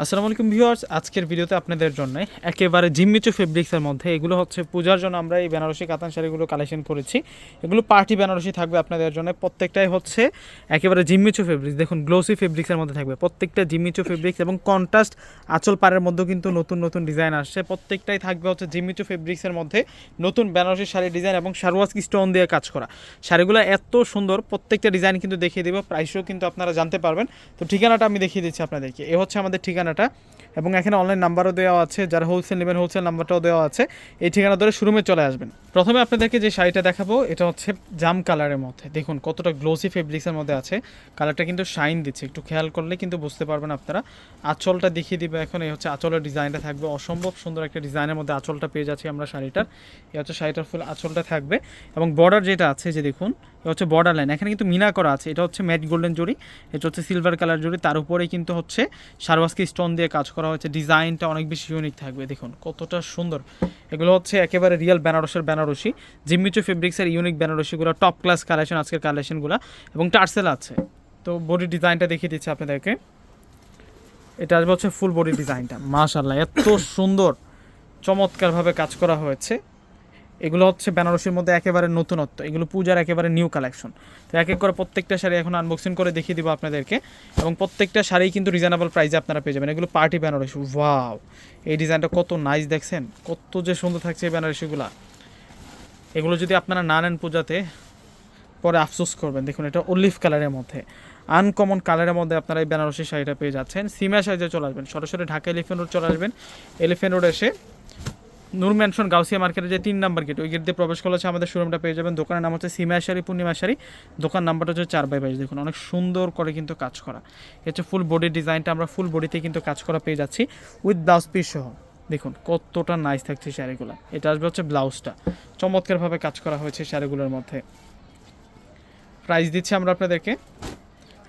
আসসালামু আলাইকুম ভিউয়ার্স, আজকের ভিডিওতে আপনাদের জন্য একেবারে জিম্মিচু ফেব্রিক্সের মধ্যে, এগুলো হচ্ছে পূজার জন্য আমরা এই বেনারসি কাতান শাড়িগুলো কালেকশন করেছি। এগুলো পার্টি বেনারসি থাকবে আপনাদের জন্য, প্রত্যেকটাই হচ্ছে একেবারে জিম্মিচু ফেব্রিক্স দেখুন গ্লোসি ফেব্রিক্সের মধ্যে থাকবে, প্রত্যেকটা জিম্মিচু ফেব্রিক্স এবং কন্ট্রাস্ট আঁচল পাড়ের মধ্যেও কিন্তু নতুন নতুন ডিজাইন আসছে। প্রত্যেকটাই থাকবে হচ্ছে জিম্মিচু ফেব্রিক্সের মধ্যে, নতুন বেনারসি শাড়ির ডিজাইন এবং সারওয়াজকি স্টোন দিয়ে কাজ করা। শাড়িগুলো এত সুন্দর, প্রত্যেকটা ডিজাইন কিন্তু দেখিয়ে দেবো প্রাইসও কিন্তু আপনারা জানতে পারবেন। তো ঠিকানাটা আমি দেখিয়ে দিচ্ছি আপনাদেরকে। এ হচ্ছে আমাদের ঠিকানাটা এবং এখানে অনলাইন নাম্বারও দেওয়া আছে, যারা হোলসেল নেবেন হোলসেল নাম্বারটাও দেওয়া আছে, এই ঠিকানা ধরে শোরুমে চলে আসবেন। প্রথমে আপনাদেরকে যে শাড়িটা দেখাবো, এটা হচ্ছে জাম কালারের মধ্যে। দেখুন, কতটা গ্লোসি ফেব্রিক্সের মধ্যে আছে। কালারটা কিন্তু শাইন দিচ্ছে, একটু খেয়াল করলে কিন্তু বুঝতে পারবেন আপনারা। আঁচলটা দেখিয়ে দিবে এখন, এই হচ্ছে আঁচলের ডিজাইনটা থাকবে। অসম্ভব সুন্দর একটা ডিজাইনের মধ্যে আঁচলটা পেয়ে যাচ্ছি আমরা শাড়িটার। এই হচ্ছে শাড়িটার ফুল আঁচলটা থাকবে। এবং বর্ডার যেটা আছে, যে দেখুন হচ্ছে বর্ডার লাইন এখানে কিন্তু মিনা করা আছে। এটা হচ্ছে ম্যাট গোল্ডেন জড়ি এটা হচ্ছে সিলভার কালার জড়ি তার উপরেই কিন্তু হচ্ছে সারওয়াসকি স্টোন দিয়ে কাজ করা হয়েছে। ডিজাইনটা অনেক বেশি ইউনিক থাকবে। দেখুন, কতটা সুন্দর। এগুলো হচ্ছে একেবারে রিয়েল বেনারসের বেনারসি জিম্মিচু ফেব্রিক্সের ইউনিক বেনারসিগুলো টপ ক্লাস কালেকশন আজকের কালেকশনগুলো এবং টার্সেল আছে। তো বডি ডিজাইনটা দেখিয়ে দিচ্ছি আপনাদেরকে। এটা আসবে হচ্ছে ফুল বডি ডিজাইনটা মাশাল্লাহ এত সুন্দর। চমৎকারভাবে কাজ করা হয়েছে। এগুলো হচ্ছে বেনারসির মধ্যে একেবারে নতুনত্ব। এগুলো পূজার একেবারে নিউ কালেকশন তো এক এক করে প্রত্যেকটা শাড়ি এখন আনবক্সিং করে দেখিয়ে দিব আপনাদেরকে। এবং প্রত্যেকটা শাড়ি কিন্তু রিজনেবল প্রাইসে আপনারা পেয়ে যাবেন। এগুলো পার্টি বেনারসি। ওয়াও এই ডিজাইনটা কত নাইস দেখছেন? কত যে সুন্দর থাকছে এই বেনারসিগুলা। এগুলো যদি আপনারা না নেন পূজাতে, পরে আফসোস করবেন। দেখুন, এটা অলিভ কালারের মধ্যে। আনকমন কালারের মধ্যে আপনারা এই বেনারসি শাড়িটা পেয়ে যাচ্ছেন। সিমা সাইজে চলে আসবেন। সরাসরি ঢাকা এলিফেন্ট রোড চলে আসবেন। এলিফেন্ট রোড এসে নূর ম্যানশন গাউসিয়া মার্কেটে যে তিন নাম্বার গেট, ওই গেট দিয়ে প্রবেশ করলে আমাদের শোরুমটা পেয়ে যাবেন। দোকানের নাম হচ্ছে সিমা শাড়ি পূর্ণিমা দোকান নাম্বারটা হচ্ছে চার বাই বাইশ। দেখুন, অনেক সুন্দর করে কিন্তু কাজ করা। হচ্ছে ফুল বডি ডিজাইনটা আমরা ফুল বডিতে কিন্তু কাজ করা পেয়ে যাচ্ছি উইথ ব্লাউজ পিস সহ। দেখুন, কতটা নাইস থাকছে শাড়িগুলো। এটা আসবে হচ্ছে ব্লাউজটা চমৎকারভাবে কাজ করা হয়েছে শাড়িগুলোর মধ্যে। প্রাইস দিচ্ছি আমরা আপনাদেরকে।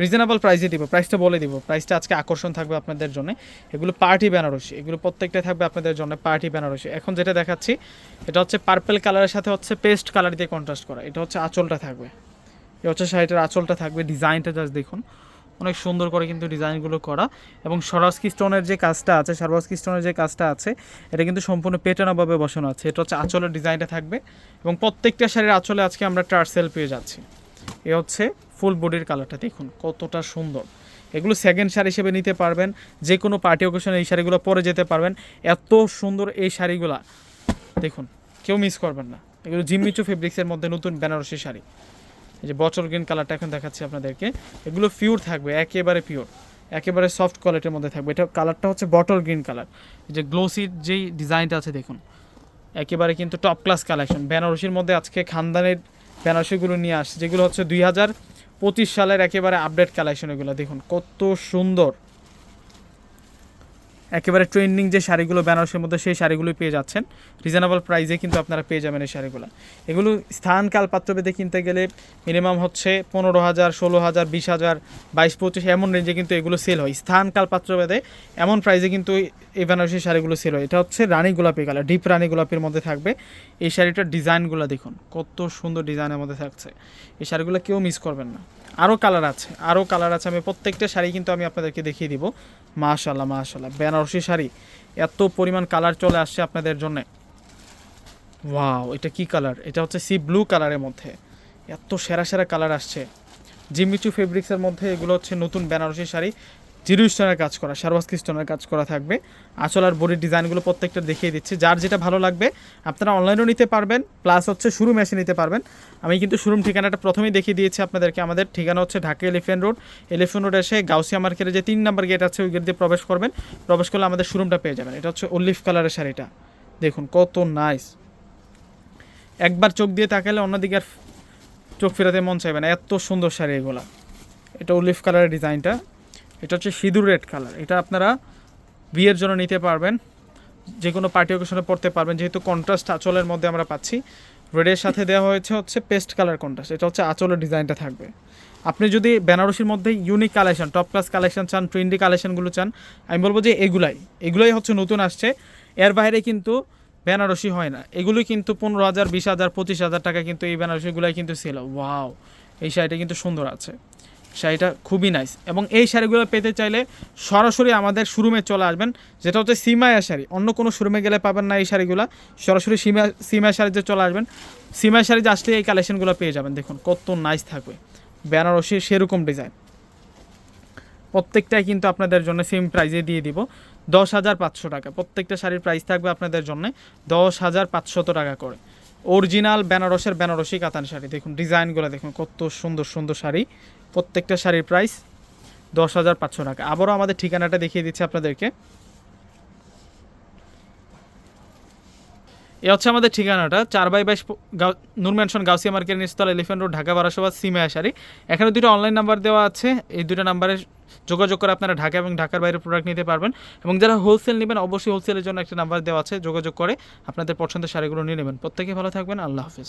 রিজনেবল প্রাইসে দিব প্রাইসটা বলে দিব। প্রাইসটা আজকে আকর্ষণ থাকবে আপনাদের জন্য। এগুলো পার্টি বেনারসি এগুলো প্রত্যেকটাই থাকবে আপনাদের জন্য পার্টি বেনারসি এখন যেটা দেখাচ্ছি, এটা হচ্ছে পার্পেল কালারের সাথে হচ্ছে পেস্ট কালার দিয়ে কন্ট্রাস্ট করা। এটা হচ্ছে আঁচলটা থাকবে। এটা হচ্ছে শাড়িটার আঁচলটা থাকবে ডিজাইনটা জাস্ট দেখুন। অনেক সুন্দর করে কিন্তু ডিজাইনগুলো করা। এবং সরাসকি স্টোনের যে কাজটা আছে সরবাসকি স্টোনের যে কাজটা আছে, এটা কিন্তু সম্পূর্ণ পেটানোভাবে বসানো আছে। এটা হচ্ছে আঁচলের ডিজাইনটা থাকবে। এবং প্রত্যেকটা শাড়ির আঁচলে আজকে আমরা টার্সেল পেয়ে যাচ্ছি। এ হচ্ছে ফুল বডির কালারটা দেখুন, কতটা সুন্দর। এগুলো সেকেন্ড শাড়ি হিসেবে নিতে পারবেন যে কোনো পার্টি অকেশনে এই শাড়িগুলো পরে যেতে পারবেন। এত সুন্দর এই শাড়িগুলা, দেখুন, কেউ মিস করবেন না। এগুলো জিম্মিচু ফেব্রিক্সের মধ্যে নতুন বেনারসি শাড়ি। এই যে বচল গ্রিন কালারটা এখন দেখাচ্ছি আপনাদেরকে। এগুলো পিওর থাকবে, একেবারে পিওর একেবারে সফট কোয়ালিটির মধ্যে থাকবে। এটা কালারটা হচ্ছে বটল গ্রিন কালার যে গ্লোসির যেই ডিজাইনটা আছে, দেখুন, একেবারে কিন্তু টপ ক্লাস কালেকশন বেনারসির মধ্যে আজকে খানদানের বেনারসিগুলো নিয়ে আসছে, যেগুলো হচ্ছে দুই হাজার পঁচিশ সালের একেবারে আপডেট কালেকশন এগুলো। দেখুন কত সুন্দর। একেবারে ট্রেন্ডিং যে শাড়িগুলো বেনারসের মধ্যে সেই শাড়িগুলোই পেয়ে যাচ্ছেন। রিজনেবল প্রাইসে কিন্তু আপনারা পেয়ে যাবেন এই শাড়িগুলো। এগুলো স্থান কাল পাত্রভেদে কিনতে গেলে মিনিমাম হচ্ছে পনেরো হাজার, ষোলো হাজার, বিশ হাজার, বাইশ, পঁচিশ, এমন রেঞ্জে কিন্তু এগুলো সেল হয়। স্থান কাল পাত্রভেদে এমন প্রাইসে কিন্তু এই বেনারসি শাড়িগুলো সেল হয়। এটা হচ্ছে রানী গোলাপি কালার ডিপ রানী গোলাপির মধ্যে থাকবে। এই শাড়িটার ডিজাইনগুলো দেখুন, কত সুন্দর ডিজাইনের মধ্যে থাকছে। এই শাড়িগুলো কেউ মিস করবেন না। আরও কালার আছে আরও কালার আছে। আমি প্রত্যেকটা শাড়ি কিন্তু আমি আপনাদেরকে দেখিয়ে দিব। মাশাল্লাহ মাশাল্লাহ বেনারসি শাড়ি, এত পরিমাণ কালার চলে আসছে আপনাদের জন্য। ওয়াও এটা কি কালার এটা হচ্ছে সি ব্লু কালারের মধ্যে। এত সেরা সেরা কালার আসছে। জিমিচু ফেব্রিক্সের মধ্যে এগুলো হচ্ছে নতুন বেনারসি শাড়ি। জিরো স্টোনের কাজ করা সারবাস্কি স্টোনের কাজ করা থাকবে। আঁচল আর বডির ডিজাইনগুলো প্রত্যেকটা দেখিয়ে দিচ্ছি। যার যেটা ভালো লাগবে, আপনারা অনলাইনেও নিতে পারবেন প্লাস হচ্ছে শোরুম এসে নিতে পারবেন। আমি কিন্তু শোরুম ঠিকানাটা প্রথমেই দেখিয়ে দিয়েছি আপনাদেরকে। আমাদের ঠিকানা হচ্ছে Dhaka elephant road elephant road এসে গাউসিয়া মার্কেটে যে তিন নাম্বার গেট আছে, ওই গেট দিয়ে প্রবেশ করবেন। প্রবেশ করলে আমাদের শোরুমটা পেয়ে যাবেন। এটা হচ্ছে অলিভ কালারের শাড়িটা। দেখুন, কত নাইস একবার চোখ দিয়ে তাকালে অন্যদিকে আর চোখ ফেরাতে মন চাইবে না। এত সুন্দর শাড়ি এগুলা। এটা অলিভ কালারের ডিজাইনটা এটা হচ্ছে সিঁদুর রেড কালার। এটা আপনারা বিয়ের জন্য নিতে পারবেন। যে কোনো পার্টি অকেশনে পড়তে পারবেন। যেহেতু কন্ট্রাস্ট আঁচলের মধ্যে আমরা পাচ্ছি। রেডের সাথে দেওয়া হয়েছে হচ্ছে পেস্ট কালার কন্ট্রাস্ট এটা হচ্ছে আঁচলের ডিজাইনটা থাকবে। আপনি যদি বেনারসির মধ্যে unique collection top class collection চান ট্রেন্ডি কালেকশনগুলো চান, আমি বলব যে এগুলাই। এগুলাই হচ্ছে নতুন আসছে। এর বাইরে কিন্তু বেনারসি হয় না। এগুলোই কিন্তু পনেরো হাজার, বিশ হাজার, পঁচিশ হাজার টাকা কিন্তু এই বেনারসিগুলাই কিন্তু সেল ওয়াও এই শাড়িটা কিন্তু সুন্দর আছে। শাড়িটা খুবই নাইস এবং এই শাড়িগুলো পেতে চাইলে সরাসরি আমাদের শোরুমে চলে আসবেন। যেটা হচ্ছে সিমায়া শাড়ি। অন্য কোনো শোরুমে গেলে পাবেন না এই শাড়িগুলো। সরাসরি সিমা সিমায়া শাড়িতে চলে আসবেন। সিমায়া শাড়িতে আসলে এই কালেকশনগুলো পেয়ে যাবেন। দেখুন, কত নাইস থাকবে। বেনারসি সেরকম ডিজাইন প্রত্যেকটাই কিন্তু আপনাদের জন্য সেম প্রাইজে দিয়ে দিব। দশ হাজার পাঁচশো টাকা। প্রত্যেকটা শাড়ির প্রাইস থাকবে আপনাদের জন্য দশ হাজার পাঁচশত টাকা করে। অরিজিনাল বেনারসের বেনারসি কাতান শাড়ি। দেখুন ডিজাইনগুলো দেখুন, কত সুন্দর সুন্দর শাড়ি। প্রত্যেকটা শাড়ির প্রাইস দশ হাজার পাঁচশো টাকা। আবারও আমাদের ঠিকানাটা দেখিয়ে দিচ্ছি আপনাদেরকে। এ হচ্ছে আমাদের ঠিকানাটা। চার বাই বাইশ প- গাউ- নূর ম্যানশন, গাউসিয়া মার্কেট, নিচতলা এলিফেন্ট রোড ঢাকা বারাসবাদ সিমে শাড়ি। এখানে দুটো অনলাইন নাম্বার দেওয়া আছে। এই দুটো নাম্বারে যোগাযোগ করে আপনারা ঢাকা এবং ঢাকার বাইরে প্রোডাক্ট নিতে পারবেন। এবং যারা হোলসেল নেবেন, অবশ্যই হোলসেলের জন্য একটা নাম্বার দেওয়া আছে। যোগাযোগ করে আপনাদের পছন্দের শাড়িগুলো নিয়ে নেবেন। প্রত্যেকে ভালো থাকবেন। আল্লাহ হাফিজ।